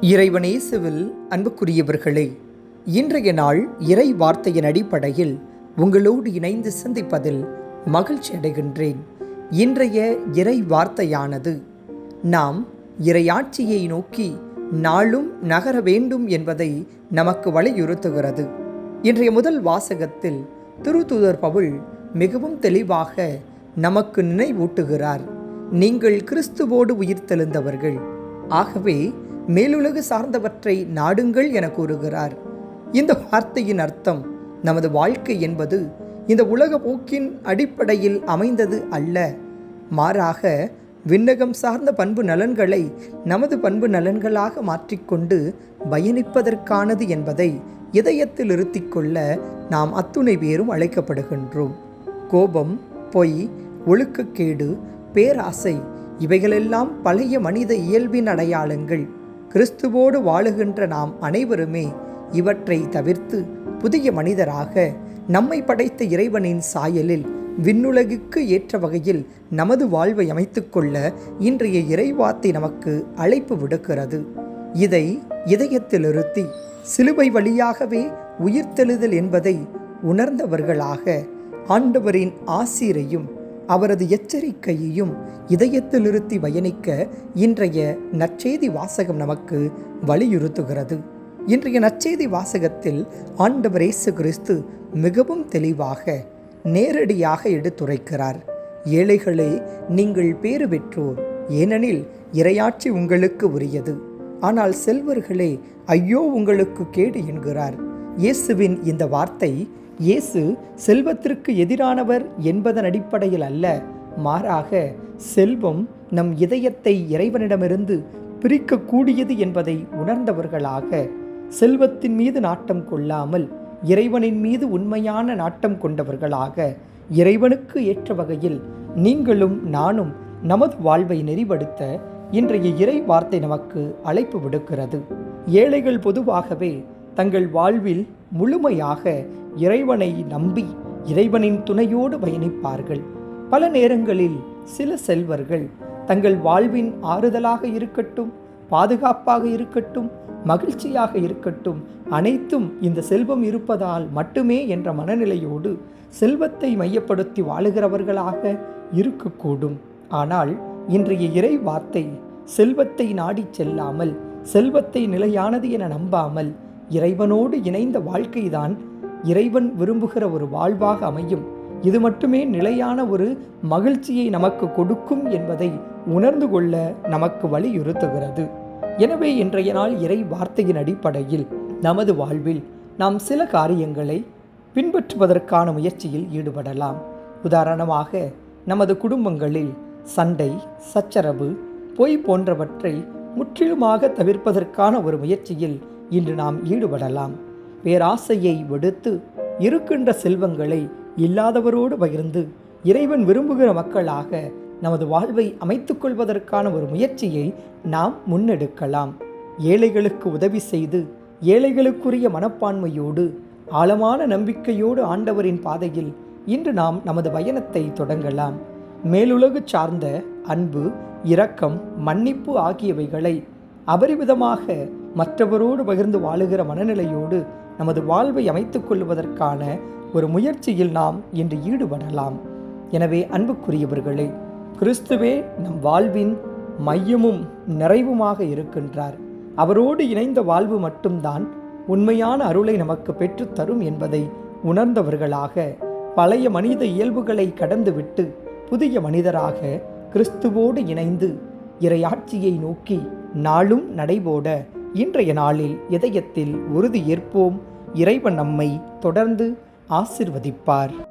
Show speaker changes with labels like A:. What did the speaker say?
A: இறைவனேசுவில் அன்புக்குரியவர்களே இன்றைய நாள் இறை வார்த்தையின் அடிப்படையில் உங்களோடு இணைந்து சிந்திப்பதில் மகிழ்ச்சி அடைகின்றேன். இன்றைய இறை வார்த்தையானது நாம் இறையாட்சியை நோக்கி நாளும் நகர வேண்டும் என்பதை நமக்கு வலியுறுத்துகிறது. இன்றைய முதல் வாசகத்தில் திருத்தூதர் பவுல் மிகவும் தெளிவாக நமக்கு நினைவூட்டுகிறார். நீங்கள் கிறிஸ்துவோடு உயிர்த்தெழுந்தவர்கள். ஆகவே மேலுலகு சார்ந்தவற்றை நாடுங்கள் என கூறுகிறார். இந்த வார்த்தையின் அர்த்தம் நமது வாழ்க்கை என்பது இந்த உலக போக்கின் அடிப்படையில் அமைந்தது அல்ல. மாறாக விண்ணகம் சார்ந்த பண்பு நலன்களை நமது பண்பு நலன்களாக மாற்றிக்கொண்டு பயணிப்பதற்கானது என்பதை இதயத்தில் இருத்திக்கொள்ள நாம் அத்துணை பேரும் அழைக்கப்படுகின்றோம். கோபம் பொய் ஒழுக்கக்கேடு பேராசை இவைகளெல்லாம் பழைய மனித இயல்பின் அடையாளங்கள். கிறிஸ்துவோடு வாழுகின்ற நாம் அனைவருமே இவற்றை தவிர்த்து புதிய மனிதராக நம்மை படைத்த இறைவனின் சாயலில் விண்ணுலகுக்கு ஏற்ற வகையில் நமது வாழ்வை அமைத்துக்கொள்ள இன்றைய இறைவாத்தை நமக்கு அழைப்பு விடுக்கிறது. இதை இதயத்தில் இருத்தி சிலுவை வழியாகவே உயிர்த்தெழுதல் என்பதை உணர்ந்தவர்களாக ஆண்டவரின் ஆசிரையும் அவரது எச்சரிக்கையையும் இதயத்தில் நிறுத்தி பயணிக்க இன்றைய நற்செய்தி வாசகம் நமக்கு வலியுறுத்துகிறது. இன்றைய நற்செய்தி வாசகத்தில் ஆண்டவர் இயேசு கிறிஸ்து மிகவும் தெளிவாக நேரடியாக எடுத்துரைக்கிறார். ஏழைகளே நீங்கள் பேறு பெற்றோர் ஏனெனில் இரையாட்சி உங்களுக்கு உரியது. ஆனால் செல்வர்களே ஐயோ உங்களுக்கு கேடு என்கிறார். இயேசுவின் இந்த வார்த்தை இயேசு செல்வத்திற்கு எதிரானவர் என்பதன் அடிப்படையில் அல்ல மாறாக செல்வம் நம் இதயத்தை இறைவனிடமிருந்து பிரிக்கக்கூடியது என்பதை உணர்ந்தவர்களாக செல்வத்தின் மீது நாட்டம் கொள்ளாமல் இறைவனின் மீது உண்மையான நாட்டம் கொண்டவர்களாக இறைவனுக்கு ஏற்ற வகையில் நீங்களும் நானும் நமது வாழ்வை நெறிப்படுத்த இன்றைய இறை வார்த்தை நமக்கு அழைப்பு விடுக்கிறது. ஏழைகள் பொதுவாகவே தங்கள் வாழ்வில் முழுமையாக இறைவனை நம்பி இறைவனின் துணையோடு பயணிப்பார்கள். பல நேரங்களில் சில செல்வர்கள் தங்கள் வாழ்வின் ஆறுதலாக இருக்கட்டும் பாதுகாப்பாக இருக்கட்டும் மகிழ்ச்சியாக இருக்கட்டும் அனைத்தும் இந்த செல்வம் இருப்பதால் மட்டுமே என்ற மனநிலையோடு செல்வத்தை மையப்படுத்தி வாழுகிறவர்களாக இருக்கக்கூடும். ஆனால் இன்றைய இறை வார்த்தை செல்வத்தை நாடி செல்லாமல் செல்வத்தை நிலையானது என நம்பாமல் இறைவனோடு இணைந்த வாழ்க்கைதான் இறைவன் விரும்புகிற ஒரு வாழ்வாக அமையும். இது மட்டுமே நிலையான ஒரு மகிழ்ச்சியை நமக்கு கொடுக்கும் என்பதை உணர்ந்து கொள்ள நமக்கு வலியுறுத்துகிறது. எனவே இன்றைய நாள் இறை வார்த்தையின் அடிப்படையில் நமது வாழ்வில் நாம் சில காரியங்களை பின்பற்றுவதற்கான முயற்சியில் ஈடுபடலாம். உதாரணமாக நமது குடும்பங்களில் சண்டை சச்சரவு பொய் போன்றவற்றை முற்றிலுமாக தவிர்ப்பதற்கான ஒரு முயற்சியில் இன்று நாம் ஈடுபடலாம். பேராசையை விடுத்து இருக்கின்ற செல்வங்களை இல்லாதவரோடு பகிர்ந்து இறைவன் விரும்புகிற மக்களாக நமது வாழ்வை அமைத்துக் கொள்வதற்கான ஒரு முயற்சியை நாம் முன்னெடுக்கலாம். ஏழைகளுக்கு உதவி செய்து ஏழைகளுக்குரிய மனப்பான்மையோடு ஆழமான நம்பிக்கையோடு ஆண்டவரின் பாதையில் இன்று நாம் நமது பயணத்தை தொடங்கலாம். மேலுலகு சார்ந்த அன்பு இரக்கம் மன்னிப்பு ஆகியவைகளை அபரிவிதமாக மற்றவரோடு பகிர்ந்து வாழுகிற மனநிலையோடு நமது வாழ்வை அமைத்துக் கொள்வதற்கான ஒரு முயற்சியில் நாம் இன்று ஈடுபடலாம். எனவே அன்புக்குரியவர்களே கிறிஸ்துவே நம் வாழ்வின் மையமும் நிறைவுமாக இருக்கின்றார். அவரோடு இணைந்த வாழ்வு மட்டும்தான் உண்மையான அருளை நமக்கு பெற்றுத்தரும் என்பதை உணர்ந்தவர்களாக பழைய மனித இயல்புகளை கடந்துவிட்டு புதிய மனிதராக கிறிஸ்துவோடு இணைந்து இறையாட்சியை நோக்கி நாளும் நடைபோட இன்றைய நாளில் இதயத்தில் உறுதி ஏற்போம். இறைவன் நம்மை தொடர்ந்து ஆசிர்வதிப்பார்.